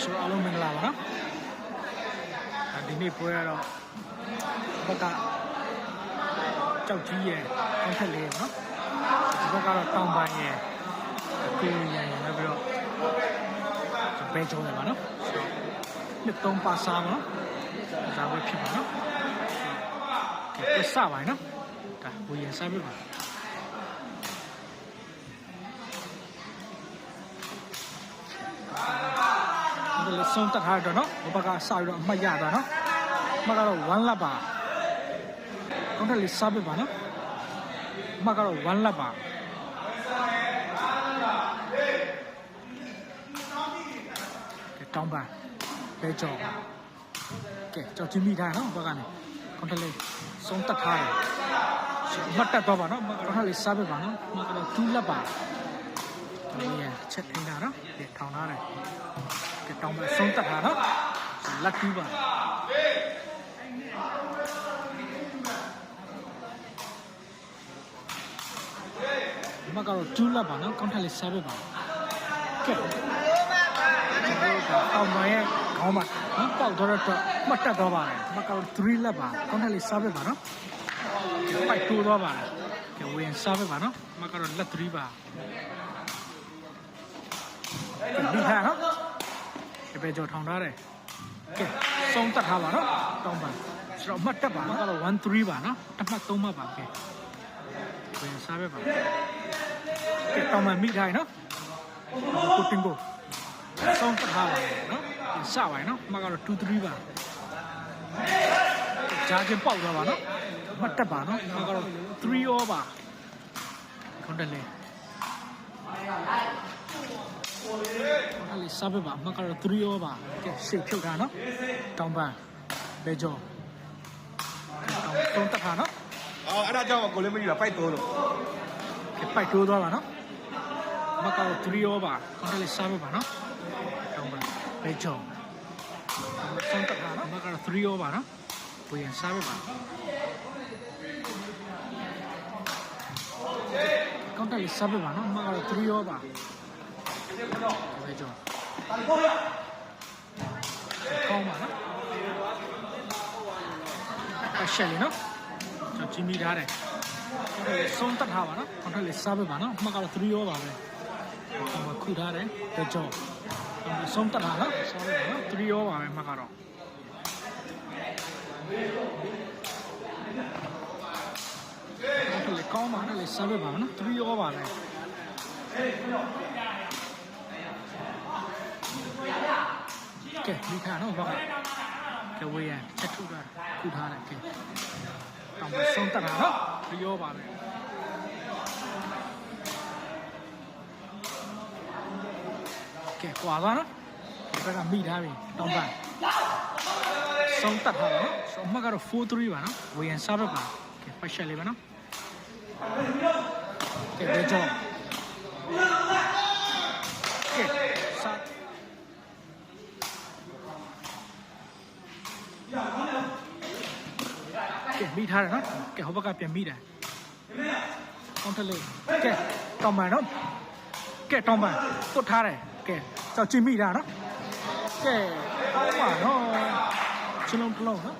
ဆိုအားလုံးမင်္ဂလာပါနော်အဲဒီနေ့ပွဲကတော့ဘက်ကကြောက်ကြီးရဲ့ကောင်းထက်လေးနော်ဒီဘက်ကတော့တောင်ပန်ရဲ့ကိုရရရနောက်ပြီးတော့ဘဲကျုံးရပါနော်နှစ်သုံးပါစားပါနော်ဒါပဲဖြစ်ပါနော်ကဲပြစပါနော်ဒါဝေရင်စားပြပါ ဆုံးတက်ထားတော့နော်ဘဘကစပြီးတော့အမှတ်ရတာနော်အမှတ်ကတော့1လပ်ပါကောင်းတယ်လေးစားပြပါနော်အမှတ်ကတော့1လပ်ပါကဲတောင်းပါဘဲကြောကဲကြောက်ချင်းမိထားနော်ဘဘကနေကောင်းတယ်လေးဆုံးတက်ထားတယ်အမှတ်တက်တော့ပါနော်အမှတ်ကောင်းတယ်လေးစားပြပါနော်အမှတ်ကတော့2လပ်ပါဒီရချက်ထင်းတာနော်ဒီထောင်ထားတယ် ကတောင်းပဲဆုံးတက်တာနော်လက်တူးပါဒီမှာကတော့ကျူးလက်ပါနော်ကောင်းထက်လေးစားပဲပါကဲအောင်မရဲ့ခေါင်းပါနော်ပေါက်တော့တော့မှတ်တက်တော့ပါတယ်ဒီမှာကတော့3လက်ပါကောင်းထက်လေးစားပဲပါနော်ပိုက်တိုးတော့ပါတယ်ကဲဝင်စားပဲပါနော်ဒီမှာကတော့လက်3ပါဒီဟာနော် ဒီပဲကြော်ထောင်ထားတယ်ကဲစုံတက်ထားပါနော်တောင်းပါဆိုတော့အမှတ်တက်ပါနော်ကတော့1 3ပါနော်တစ်မှတ်3မှတ်ပါကဲဝင်စားပဲပါကဲတောင်းမှမိထားရနော်ကိုတင်ကိုစုံတက်ထားပါနော်စပါရနော်အမှတ်ကတော့2 3ပါဂျာချင်းပေါက်သွားပါနော်အမှတ်တက်ပါနော်အမှတ်ကတော့3 over ပါခွန်တယ်လေ အဲ့လေစားပဲပါမကတော့3 over ပါကဲရှေ့ဖြုတ်တာနော်တောင်းပန်းဘဲကြောတောင်းတုံးတက်တာနော်အော်အဲ့ဒါကြောင့်ကိုလေးမကြီးတာပိုက်တိုးလို့ကဲပိုက်တိုးသွားပါနော်မကတော့3 over ပါအဲ့လေစားပဲပါနော်တောင်းပန်းဘဲကြောတုံးတက်တာနော်မကတော့3 over ပါနော်ကိုရင်စားပဲပါကောင်းတယ်လေးစားပဲပါနော်မကတော့3 over ပါဘဲကြောကောင်းပါနော်အရှက်လေးနော်ကျွန်တော်ကြည့်မိထားတယ်ဆုံးတက်ထားပါနော်ကောင်းတယ်လေးစားပဲပါနော်မကတော့3 over ပါပဲဟိုမှာခုထားတယ်ဘဲကြောဆုံးတက်တာနော်စားပဲပါနော်3 over ပါပဲမကတော့လေကောင်းပါနဲ့လေစားပဲပါနော်3ရောပါလေ ကဲဒီခါနော်ဘာကဲဝေးရချက်ထုတာခုထားတယ်ကဲတောင်မဆုံးတက်တာနော်3ရောပါပဲကဲကွာသွားနော်ဒီဘက်ကမိထားပြီတောင်ပန်းဆုံးတက်ထားပါနော်ဆုံးမကတော့4-3ပါနော်ဝေးရစားပဲပါကဲပတ်ချက်လေးပါနော်ကဲဘယ်ကြောကဲစားကဲ မိထားတယ်နော်ကဲဟိုဘက်ကပြန်မိတယ်ကောင်းတယ်လေကဲတောင်းပန်နော်ကဲတောင်းပန်တွတ်ထားတယ်ကဲကြောက်ကြည့်မိတာနော်ကဲကောင်းပါနော်ချလုံးတစ်လုံးနော်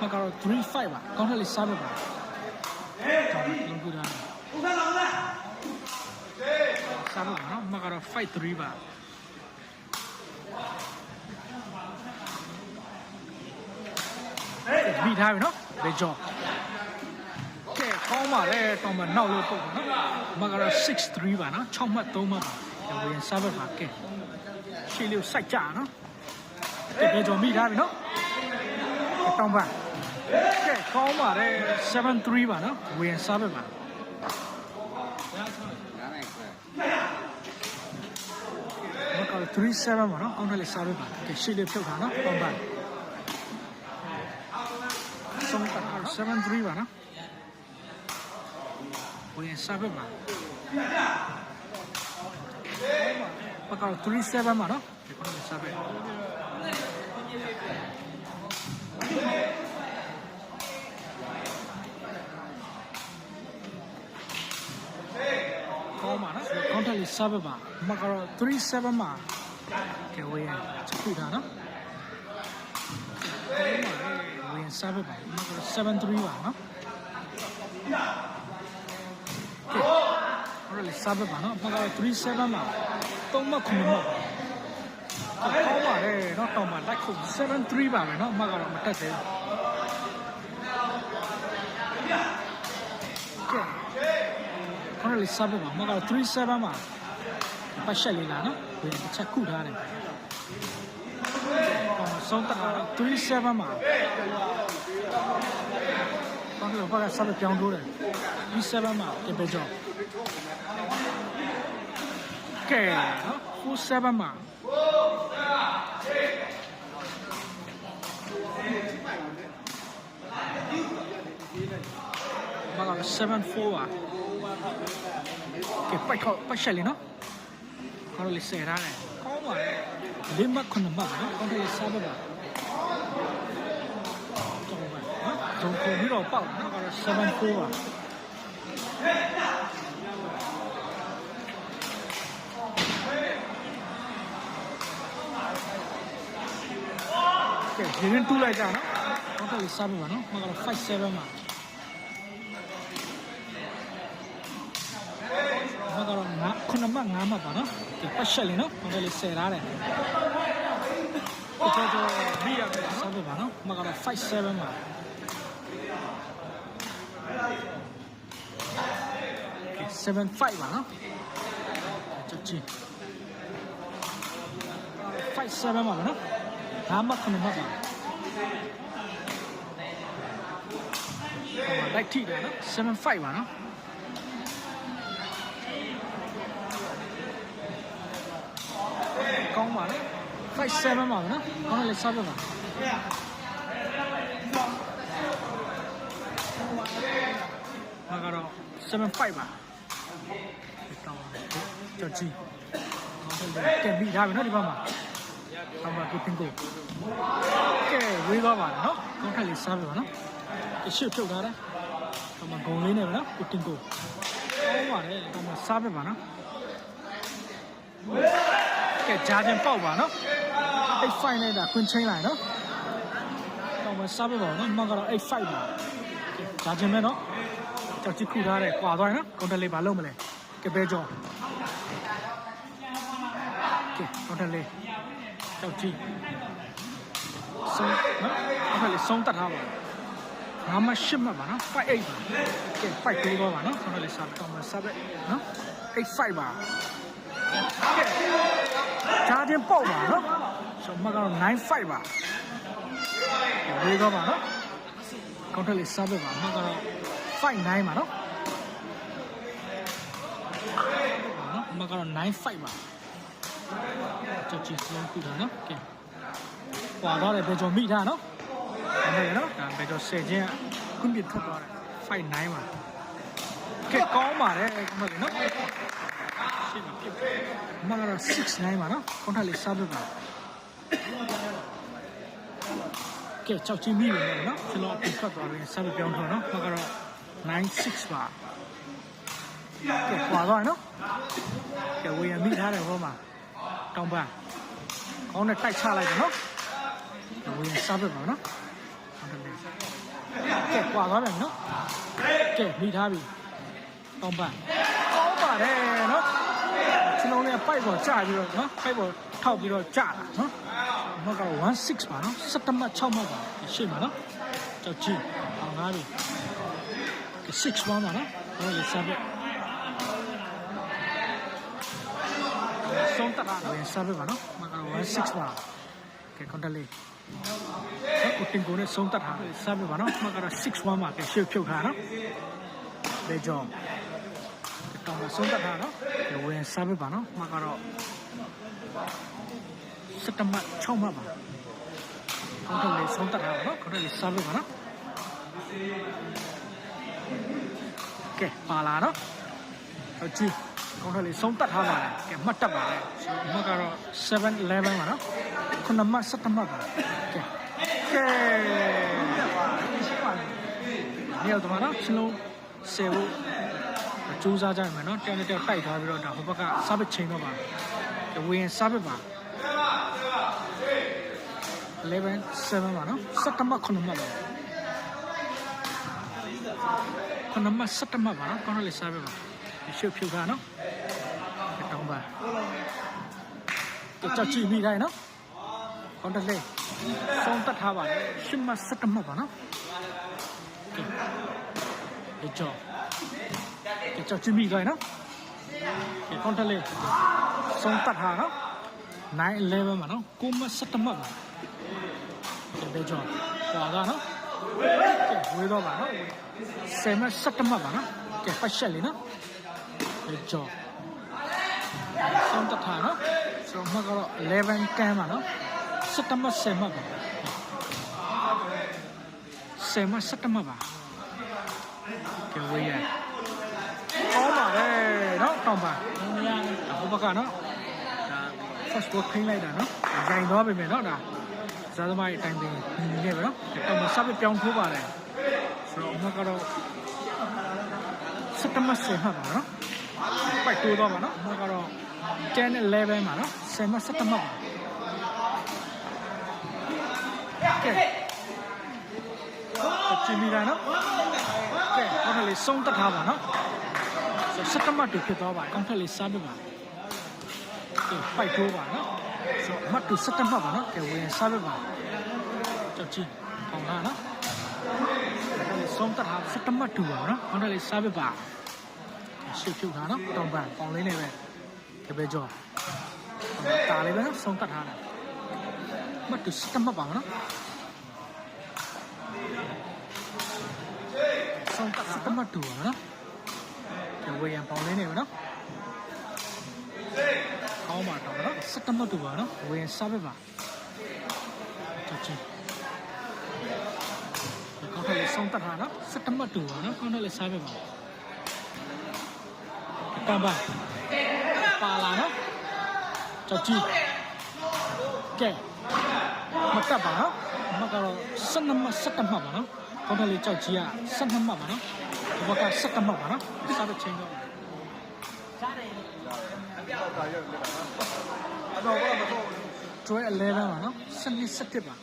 မကတော့3 5ပါကောင်းတယ်လေစားပါပါကောင်းတယ်လုံးကူတာစားလို့နော်မကတော့5 3ပါ မိထားပြီနော်လေကြောကဲကောင်းပါလေတောင်မနောက်လို့ပုတ်နော်မကတော့6 3ပါနော်6မှတ်3မှတ်ပါဝေရင်စားဘက်ပါကဲရှေ့လေးစိုက်ကြနော်ကဲလေကြောမိထားပြီနော်တောင်ပါကဲကောင်းပါလေ7 3ပါနော်ဝေရင်စားဘက်ပါမကော37ပါနော်အောင်းတယ်လေးစားပေးပါကဲရှေ့လေးဖြုတ်တာနော်ပေါင်းပါဆုံးတာ 73ပါနော်ဝင်စားပေးပါမကော37ပါနော်ဒီကောင်လေးစားပေးကောင်းပါနော်ကောင်းတယ်လေးစားပေးပါမကော37ပါကဲဝေးရချက်ခုထားနော် ဝေးစားပဲပါ73ပါနော်ကဲဟိုလေစားပဲပါနော်ဘာက37ပါ3မှ9မှကောင်းပါတယ်နော်တောင်းပါလိုက်ခု73ပါပဲနော်အမကတော့မတက်သေးဘူးကဲဟိုလေစားပဲပါအမကတော့37ပါပတ်ရှက်လေးလားနော်ဒီတစ်ချက်ခုထားတယ်အော် ဆုံးတက်တာ37မှာဘာလို့ဘာကစားလို့ပြောင်းထိုးတယ်37မှာတပည့်ကြောင့်ကဲနော်47မှာဘာက74ပါကဲပိုက်ခေါက်ပတ်ရှက်လေးနော်ဘာလို့လဲဆယ်ထားတယ်ကောင်းပါလေ လေးမှတ်ခုနှစ်မှတ်နော်ကောင်းတယ်စားပါပါကျောင်းပါနော်ဇုံပုံပြီးတော့ပေါက်နော်ကတော့74ပါကဲဒီရင်တူးလိုက်ကြနော်ကောင်းတယ်စားပါပါနော်မကတော့57ပါ 2မှတ်5မှတ်ပါနော်ဒီပတ်ရှက်လေးနော်ဟိုကလေးဆယ်ထားတယ်ကျွန်တော်မိရမယ်ဆောက်ပြပါနော်မှတ်ကတော့57ပါ75ပါနော်ချက်ချင်း57ပါမနော်ဒါမှခုနမှတ်ပါလိုက်ထိတယ်နော်75ပါနော် ပါလေ57ပါနော်ကောင်းတယ်စားပြပါဟာကတော့75ပါတောင်းကြောက်ကြည့်ကဲမိထားပြီနော်ဒီဘက်မှာဆောင်းပါကိုတင်ကိုကဲဝေးသွားပါနော်ကောင်းတယ်လေးစားပြပါနော်အရှိဖြုတ်ထားတယ်ဆောင်းပါဂုံလေးနဲ့ပဲနော်ကိုတင်ကိုကောင်းပါလေကောင်းပါစားပြပါနော် ကဲဂျာဂျန်ပေါက်ပါနော်အိတ်ဖိုင်လိုက်တာခွင်းချင်းလိုက်နော်တော့မစားပြပါဘူးနော်မကတော့အိတ်ဖိုင်ပါကဲဂျာဂျန်မဲနော်ကြောက်ကြည့်ခုထားတယ်ကွာသွားတယ်နော်ကွန်တက်လေးဘာလုပ်မလဲကဲဘဲကြောကဲကွန်တက်လေးကြောက်ကြည့်ဆုံးနော်အဲ့ဒါလေးဆုံးတတ်ထားပါငါမရှိမှတ်ပါနော်5 8ပါကဲ5တိုးတော့ပါနော်ကွန်တက်လေးစားတော့မစားပဲနော်8 5ပါကဲ ဂျာတင်ပေါက်ပါနော်ဆိုမကတော့95ပါဝေးတော့ပါနော်ကောက်ထက်လေးစားပြပါမကတော့59ပါနော်နော်မကတော့95ပါချက်ချင်းစလုံးပြတာနော်ကဲပွာတော့တယ်ဘယ်ကြောင့်မိထားနော်ဟုတ်တယ်နော်ဒါဘယ်ကြောင့်ဆယ်ချင်းကွန်ပျူတာထွက်သွားတယ်59ပါကဲကောင်းပါတယ်မဟုတ်နော် ရှင်းပါပြမကတော့69ပါနော်ကွန်ထက်လေးစားပြပါကဲကြောက်ချင်းမိနေတယ်နော်ကျွန်တော်ပြန်ထွက်သွားပြီးစားပြပြောင်းထားနော်မကတော့96ပါကဲပွာသွားနော်ကဲဝေးရမိထားတယ်ဟောမှာတောင်းပန်းကောင်းနဲ့တိုက်ချလိုက်တယ်နော်ဝေးရစားပြပါနော်ဟုတ်တယ်ကဲပွာသွားတယ်နော်ကဲမိထားပြီတောင်းပန်းကောင်းပါတယ်နော်ကျွ န်တော်လည်းပိုက်ပေါ်ကြာပြီးတော့နော်ပိုက်ပေါ်ထောက်ပြီးတော့ကြာတာနော်ဟိုက16ပါနော်17မှတ်6မှတ်ပါရှင်းပါနော်ကြောက်ကြည့်အောင်ငါပြီ6ပါနော်ဟိုလေစားပြဆုံးတတာလည်းစားပြပါနော်မကတော့16ပါကဲကွန်တလေးကိုတင်ကိုနဲ့ဆုံးတတ်တာစားပြပါနော်မကတော့61ပါကဲရှေ့ဖြုတ်ထားနော်လေကြောင်း တောင်းဆုံးတတ်တာနော်ဝင်စားပြပါနော်မကတော့စတမတ်6မှတ်ပါခေါင်းထုတ်လေးဆုံးတတ်တာပါနော်ခေါင်းထုတ်လေးစားပြပါနော်ကဲပါလာနော်ဟုတ်ကြည့်ခေါင်းထုတ်လေးဆုံးတတ်ထားပါတယ်ကဲမှတ်တတ်ပါတယ်မကတော့7 11ပါနော်ခုနမှတ်7မှတ်ပါကဲကဲမြောက်တော့နော်စလုံးဆယ်ဖို့ စူးစမ်းကြမယ်နော်တယောက်နဲ့တယောက်တိုက်ထားပြီးတော့ဒါဟိုဘက်ကစားပစ်ချိန်တော့ပါဝင်းစားပစ်ပါ11 7ပါနော်17မှတ်9မှတ်ပါ9မှတ်17မှတ်ပါနော်ကောင်းတယ်လေးစားပြပါရှုပ်ဖြုတ်တာနော်တောင်းပါကြောက်ကြည့်မိတိုင်းနော်ကောင်းတယ်လေးစောင်းတက်ထားပါလေ10မှတ်17မှတ်ပါနော်ဒီကြော က်ကြောက်ကြည့်မိတိုင်းနော်ဒီကောင်းတယ်လေးစောင်းတက်ထားနော်9 11ပါနော်9မှတ်17မှတ်ပါဒီဘေကြောပွာကနော်ကဲဝေးတော့ပါနော်ဆယ်မစက်တမပါနော်ကဲပတ်ချက်လေးနော်ဘေကြောဆုံးတထားနော်ဆိုတော့မကတော့11 10ပါနော်စက်တမဆယ်မပါဆယ်မစက်တမပါကဲဝေးရကောင်းပါလေနော် တောင်းပါဟိုဘက်ကနော်ဒါ first work ခင်းလိုက်တာနော်ဂျိုင်သွားပြီမယ်နော်ဒါဇာသမားရဲ့အတိုင်းပင်ညီနေပဲနော်အဲ့မှာစပ်ပြောင်းထိုးပါတယ်ဆိုတော့အမကတော့စက်တမဆယ်မှတ်ပါနော်ပိုက်တိုးတော့ပါနော်အမကတော့10နဲ့11ပါနော်ဆယ်မှတ်စက်တမတ်ပါကဲချီမီလာနော်ကဲဟောတယ်လေးစုံတက်ထားပါနော် စက်တမတ်တူဖြစ်သွားပါကောင်းထက်လေးစားပြပါကဲပိုက်တိုးပါနော်ဆိုတော့အမတ်တူစက်တမတ်ပါနော်ကဲဝင်စားပြပါကြောက်ချင်းထောင်းတာနော်ဒါလေးဆုံးတတ်တာစက်တမတ်တူပါနော်ဟောတယ်လေးစားပြပါရှုပ်ဖြုတ်တာနော်တောင်ပန်ပေါင်လေးနဲ့ပဲတပည့်ကျော်တာလေးပဲနော်ဆုံးတတ်ထားတာမတ်တူစက်တမတ်ပါနော်ဆုံးတတ်စက်တမတ်တူပါနော်ဒီ ဝေးရန်ပေါင်လေးနဲ့ပဲနော်ကောင်းပါတော့နော်စက်တမတ်တူပါနော်ဝေးရန်စားပြပါကြောက်ချင်းကောင်းတယ်လေဆုံးတတ်တာနော်စက်တမတ်တူပါနော်ကောင်းတယ်လေစားပြပါတမ်းပါပါလာနော်ကြောက်ကြည့်ကဲမတက်ပါနော်မကတော့စက်နမစက်တမတ်ပါနော်ကောင်းတယ်လေကြောက်ကြည့်ရစက်နမတ်ပါနော် ဒီဘက်ကစက်တမတ်ပါနော်စားတဲ့ချင်းတော့အတော့ဘာမတော့ကျွဲ11ပါနော်စနစ်17ပါ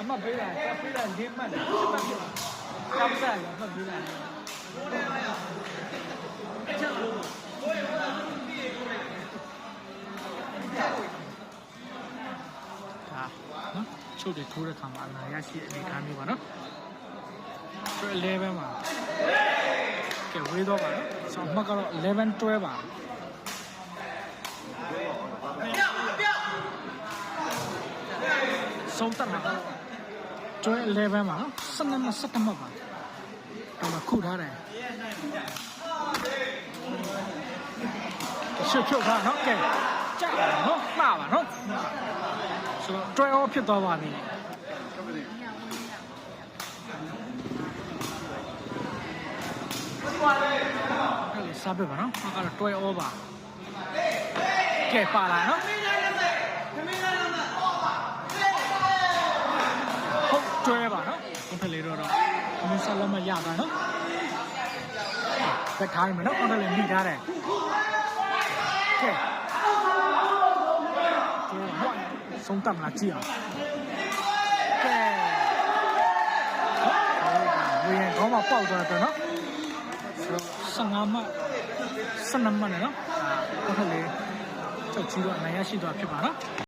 အမပေးတာကပေးတာလေးမှတ်တယ်စက်တမတ်ကပ်စားရမှတ်ပေးတာဒါ ချုပ်တွေထိုးတဲ့ခါမှာအနာရရှိတဲ့အနေအထားမျိုးပါနော်ဆို11ပါကဲဝေးတော့ပါနော်ဆောင်းမှတ်ကတော့11 12ပါဆုံးတက်မှာကတော့ကျွဲ11ပါနော်12မှ17မှတ်ပါတော့မှခုထားတယ်ရှုပ်ဖြုတ်ထားနော်ကဲကြာနော်လှပါနော် ဆိုတော့တွဲအောဖြစ်သွားပါပြီအဲ့လေစားပြပါနော်ဟာကတော့တွဲအောပါကဲပါလာနော်ဟုတ်တွဲပါနော်ဒီဖက်လေးတော့တော့မင်းဆက်လက်မရတာနော်ဘက်ထိုင်းမယ်နော်အဲ့ဒါလေးမိထားတယ်ကဲ ဆုံးတတ်မလားကြည့်အောင်ကဲဝေရင်ခေါင်းမှာပေါက်သွားတယ်နော်15မှတ်12မှတ်နဲ့နော်ဟုတ်တယ်လေချက်ချီတော့အနိုင်ရရှိသွားဖြစ်ပါနော်